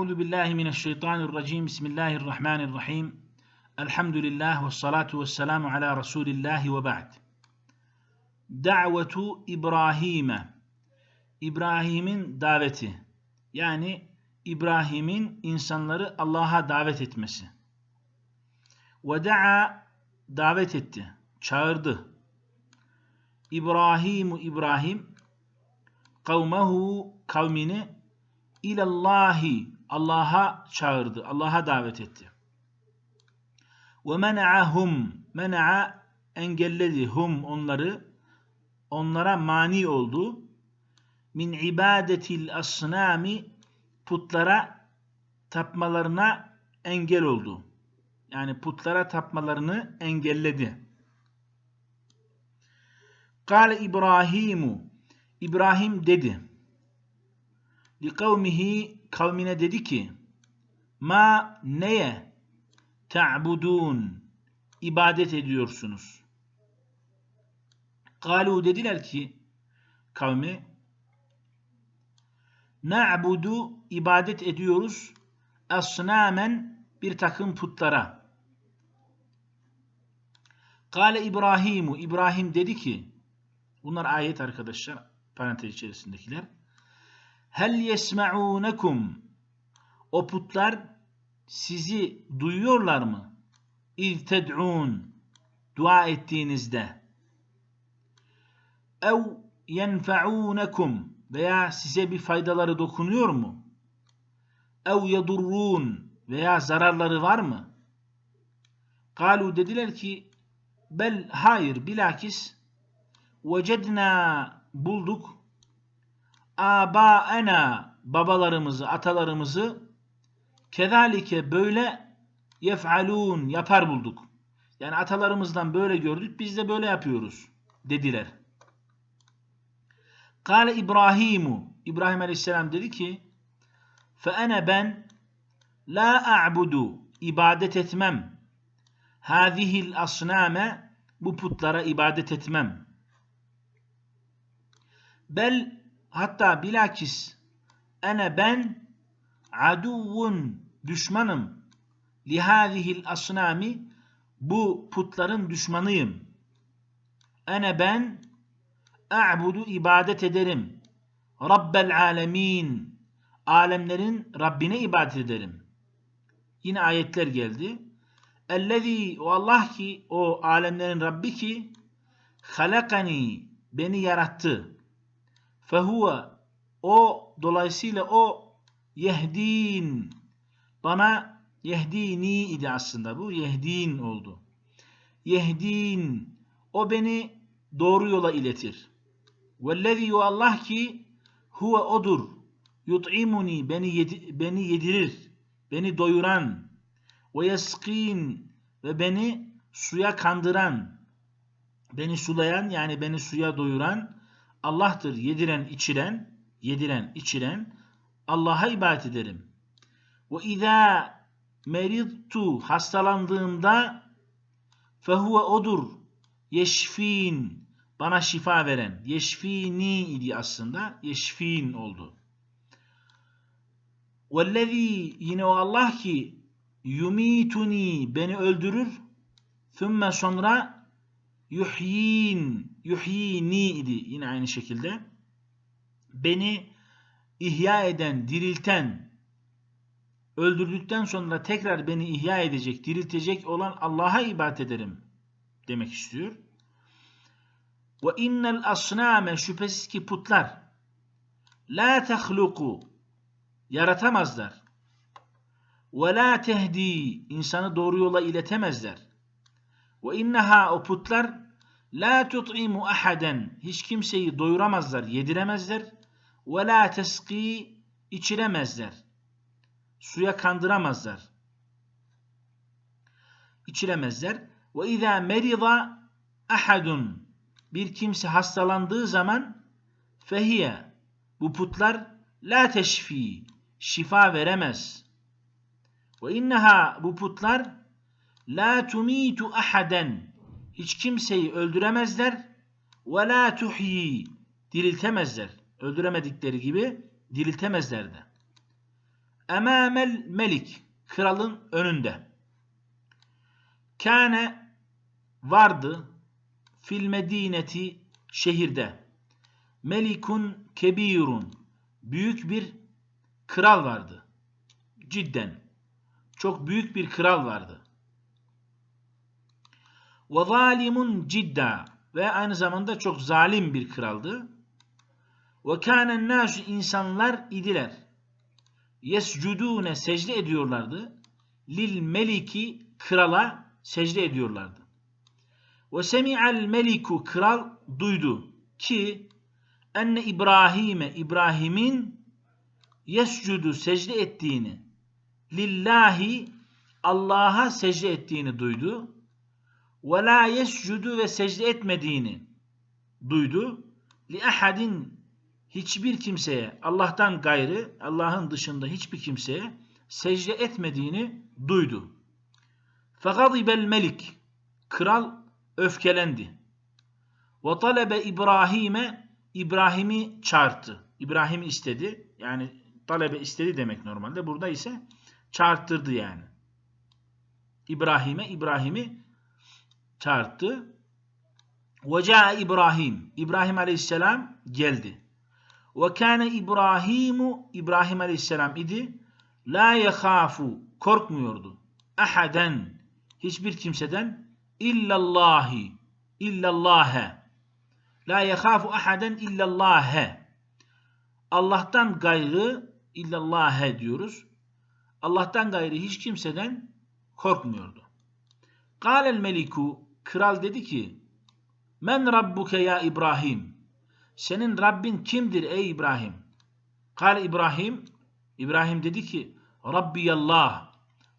Euzu billahi mineşşeytanirracim. Bismillahirrahmanirrahim. Elhamdülillah ve salatu ve selamu ala Resulillah ve ba'd. Da'vetu İbrahim'e. İbrahim'in daveti. Yani İbrahim'in insanları Allah'a davet etmesi. Ve da'a davet etti, çağırdı. İbrahimu İbrahim kavmehu kavmini ilallahi Allah'a çağırdı, Allah'a davet etti. Ve mena'ahum mena'a engelledi hum onları onlara mani oldu. Min ibadetil asnami putlara tapmalarına engel oldu. Yani putlara tapmalarını engelledi. Kale İbrahimu İbrahim dedi. Li kavmihi kavmine dedi ki Ma neye ta'budun ibadet ediyorsunuz? Kalu dediler ki kavmi Na'budu ibadet ediyoruz asnamen bir takım putlara. Kale İbrahimu İbrahim dedi ki bunlar ayet arkadaşlar parantez içerisindekiler. Hel yesma'unekum o putlar sizi duyuyorlar mı? İz dua ettiğinizde. Ev yenfa'unekum veya size bir faydaları dokunuyor mu? Ev yedurrun veya zararları var mı? Kalu dediler ki bel hayır bilakis vecedna bulduk abaena babalarımızı atalarımızı kezalike böyle yef'alun yapar bulduk. Yani atalarımızdan böyle gördük biz de böyle yapıyoruz dediler. Kale İbrahimu İbrahim Aleyhisselam dedi ki fe ene ben la a'budu ibadet etmem hazihil asname bu putlara ibadet etmem. Bel hatta bilakis ene ben aduvun düşmanım lihazihil asnami bu putların düşmanıyım. Ene ben a'budu ibadet ederim. Rabbel alemin alemlerin Rabbine ibadet ederim. Yine ayetler geldi. Ellezî o Allah ki o alemlerin Rabbi ki halakani beni yarattı. Fehuve o dolayısıyla o yehdin bana yehdini idi aslında bu yehdin oldu. Yehdin o beni doğru yola iletir. Vellezî Allah ki huve odur yut'imuni beni yedi, beni yedirir beni doyuran ve yeskin ve beni suya kandıran beni sulayan yani beni suya doyuran Allah'tır yediren içiren yediren içiren Allah'a ibadet ederim. Ve izâ meridtu hastalandığımda fehuve odur yeşfin bana şifa veren yeşfini idi aslında yeşfin oldu. Vellezî yine o Allah ki yumituni beni öldürür thumma sonra yuhyin yuhyini idi yine aynı şekilde beni ihya eden, dirilten, öldürdükten sonra tekrar beni ihya edecek, diriltecek olan Allah'a ibadet ederim demek istiyor. Ve innel asname şüphesiz ki putlar la tehluku yaratamazlar. Ve la tehdi insanı doğru yola iletemezler. Ve inneha o putlar la tut'imu ahaden hiç kimseyi doyuramazlar, yediremezler. Ve la teski içiremezler. Suya kandıramazlar. İçiremezler. Ve izâ merida ahadun bir kimse hastalandığı zaman fehiye bu putlar la teşfi şifa veremez. Ve inneha bu putlar la tumitu ahaden hiç kimseyi öldüremezler ve la tuhyi diriltemezler. Öldüremedikleri gibi diriltemezler de. emamel melik kralın önünde. Kâne vardı fil medineti şehirde. Melikun kebirun büyük bir kral vardı. Cidden çok büyük bir kral vardı. Ve zalimun cidda ve aynı zamanda çok zalim bir kraldı. Ve kânen nâsü insanlar idiler. Yescudûne secde ediyorlardı. Lil meliki krala secde ediyorlardı. Ve semi'al meliku kral duydu ki enne İbrahim'e İbrahim'in yescudu secde ettiğini lillahi Allah'a secde ettiğini duydu. Ve la yescudu ve secde etmediğini duydu. Li ahadin hiçbir kimseye Allah'tan gayrı Allah'ın dışında hiçbir kimseye secde etmediğini duydu. Fegazibel melik kral öfkelendi. Ve talebe İbrahim'e İbrahim'i çağırdı. İbrahim istedi. Yani talebe istedi demek normalde. Burada ise çağırttırdı yani. İbrahim'e İbrahim'i çağırttı. Ve İbrahim. İbrahim Aleyhisselam geldi. Ve kâne İbrahimu İbrahim Aleyhisselam idi. La yekhafu korkmuyordu. Ahaden hiçbir kimseden illallahi illallâhe la yekhafu ahaden illallâhe Allah'tan gayrı illallâhe diyoruz. Allah'tan gayrı hiç kimseden korkmuyordu. Kâlel meliku kral dedi ki Men rabbuke ya İbrahim senin Rabbin kimdir ey İbrahim? Kale İbrahim İbrahim dedi ki Rabbiyallah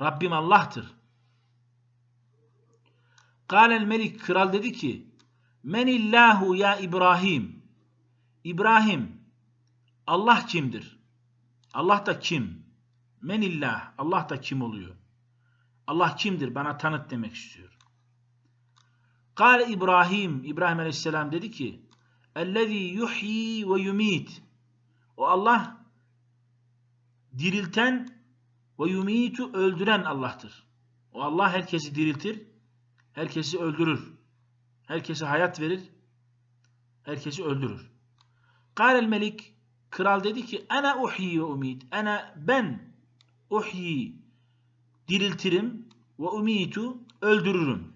Rabbim Allah'tır. Kâlel melik kral dedi ki Menillahu ya İbrahim İbrahim Allah kimdir? Allah da kim? Menillah Allah da kim oluyor? Allah kimdir? Bana tanıt demek istiyor. Kale İbrahim İbrahim Aleyhisselam dedi ki Ellezî yuhyi ve yumit O Allah dirilten ve yumitu öldüren Allah'tır. O Allah herkesi diriltir, herkesi öldürür. Herkese hayat verir, herkesi öldürür. Kâlel melik, kral dedi ki, ana uhyi ve umit, ana ben uhyi, diriltirim ve umitu, öldürürüm.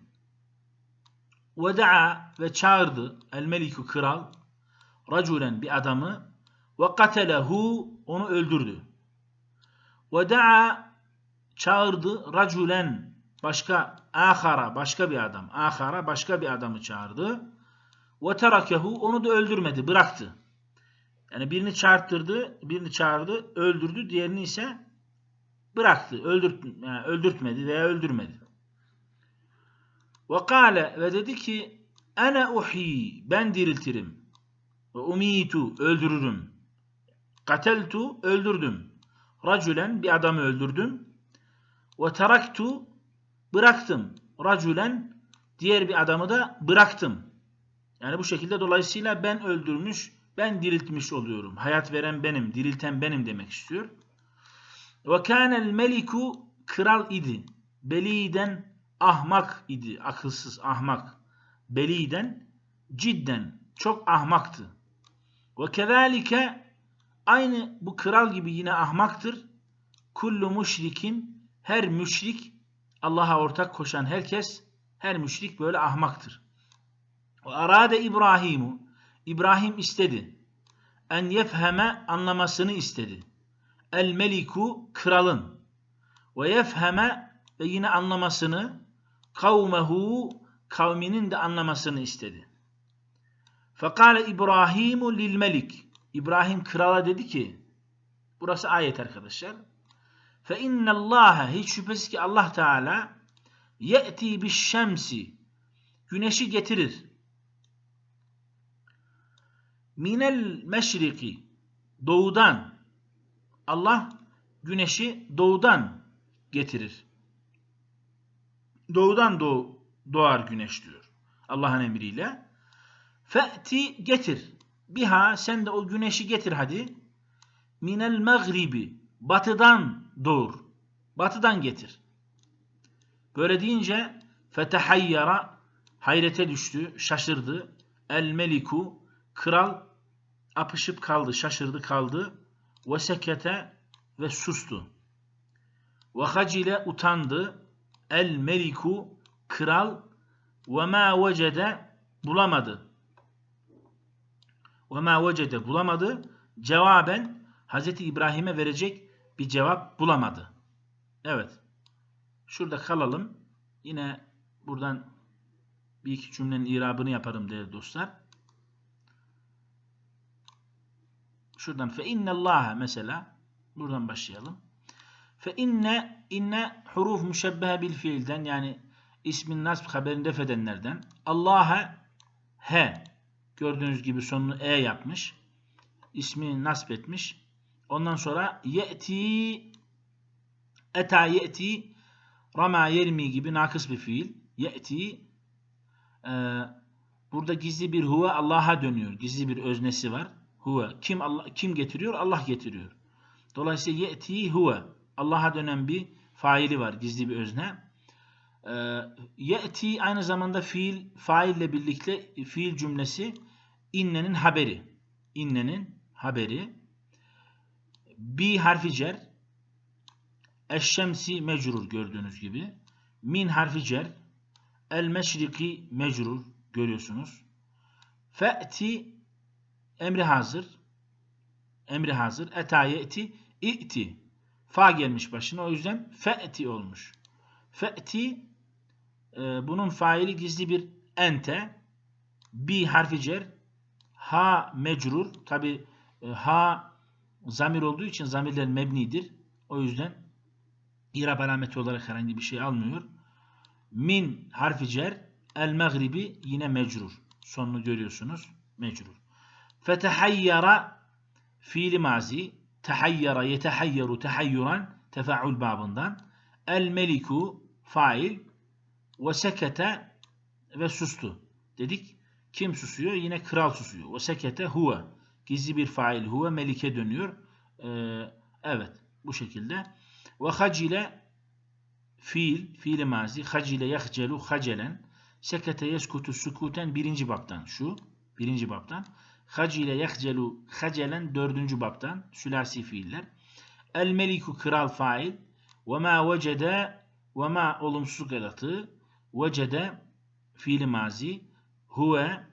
Ve da'a ve çağırdı el meliku kral, raculen bir adamı ve katelehu, onu öldürdü. Ve da'a çağırdı raculen başka ahara başka bir adam ahara başka bir adamı çağırdı ve terakehu onu da öldürmedi bıraktı. Yani birini çağırttırdı, birini çağırdı, öldürdü, diğerini ise bıraktı, öldürt, yani öldürtmedi veya öldürmedi. Ve kâle ve dedi ki ene uhi ben diriltirim ve umitu öldürürüm. Kateltu öldürdüm. Racülen bir adamı öldürdüm. Ve teraktu bıraktım. Racülen diğer bir adamı da bıraktım. Yani bu şekilde dolayısıyla ben öldürmüş, ben diriltmiş oluyorum. Hayat veren benim, dirilten benim demek istiyor. Ve kânel meliku kral idi. Beliden ahmak idi. Akılsız, ahmak. Beliden cidden çok ahmaktı. Ve kezalike aynı bu kral gibi yine ahmaktır. Kullu müşrikin her müşrik Allah'a ortak koşan herkes, her müşrik böyle ahmaktır. Ve arade İbrahimu, İbrahim istedi. En yefheme anlamasını istedi. El meliku kralın. Ve yefheme ve yine anlamasını kavmehu kavminin de anlamasını istedi. Fekale İbrahimu lil melik. İbrahim krala dedi ki, burası ayet arkadaşlar. Fe innallâhe hiç şüphesiz ki Allah Teala ye'ti bis şemsi güneşi getirir. Minel meşriki doğudan Allah güneşi doğudan getirir. Doğudan doğ, doğar güneş diyor. Allah'ın emriyle. Fe'ti getir. Biha sen de o güneşi getir hadi. Minel mağribi batıdan doğur. Batıdan getir. Böyle deyince fetehayyara hayrete düştü, şaşırdı. El meliku kral apışıp kaldı, şaşırdı kaldı. Ve sekete ve sustu. Ve hacile utandı. El meliku kral ve ma vecede bulamadı. Ve ma vecede bulamadı. Cevaben Hazreti İbrahim'e verecek bir cevap bulamadı. Evet. Şurada kalalım. Yine buradan bir iki cümlenin irabını yaparım değerli dostlar. Şuradan fe innallaha mesela buradan başlayalım. Fe inne inne huruf müşebbehe bil fiilden yani ismin nasb haberini def Allah'a he gördüğünüz gibi sonunu e yapmış. İsmini nasb etmiş. Ondan sonra ye'ti eta ye'ti rama yermi gibi nakıs bir fiil. Ye'ti e, burada gizli bir huve Allah'a dönüyor. Gizli bir öznesi var. Huve. Kim Allah kim getiriyor? Allah getiriyor. Dolayısıyla ye'ti huve. Allah'a dönen bir faili var. Gizli bir özne. E, ye'ti aynı zamanda fiil faille birlikte fiil cümlesi innenin haberi. İnnenin haberi. Bi harfi cer. Eşşemsi mecrur gördüğünüz gibi. Min harfi cer. El meşriki mecrur görüyorsunuz. Fe'ti emri hazır. Emri hazır. Eta ye'ti i'ti. Fa gelmiş başına. O yüzden fe'ti olmuş. Fe'ti e, bunun faili gizli bir ente. Bi harfi cer. Ha mecrur. Tabi e, ha zamir olduğu için zamirler mebnidir. O yüzden irab alameti olarak herhangi bir şey almıyor. Min harfi cer. El mağribi yine mecrur. Sonunu görüyorsunuz. Mecrur. Fetehayyara fiili mazi. Tehayyara yetehayyaru tehayyuran tefaul babından. El meliku fail ve sekete ve sustu. Dedik. Kim susuyor? Yine kral susuyor. Ve sekete huve. Gizli bir fail huve melike dönüyor. Ee, evet. Bu şekilde. Ve hacile fiil, fiili mazi. Hacile yahcelu hacelen. Sekete yeskutu sukuten birinci baptan. Şu. Birinci baptan. Hacile yahcelu hacelen dördüncü baptan. Sülasi fiiller. El meliku kral fail. Ve ma vecede ve ma olumsuzluk edatı. Vecede fiili mazi. Huve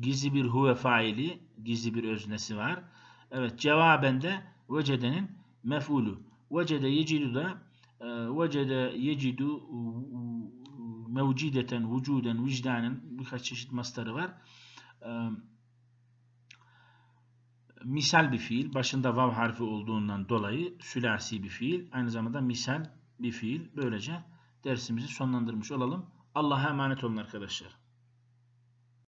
gizli bir huve faili. Gizli bir öznesi var. Evet cevaben de vecedenin mef'ulu. Vecede yecidu da e, vecede yecidu mevcideten, vücuden, vicdanen birkaç çeşit mastarı var. E, misal bir fiil. Başında vav harfi olduğundan dolayı sülasi bir fiil. Aynı zamanda misal bir fiil. Böylece dersimizi sonlandırmış olalım. Allah'a emanet olun arkadaşlar.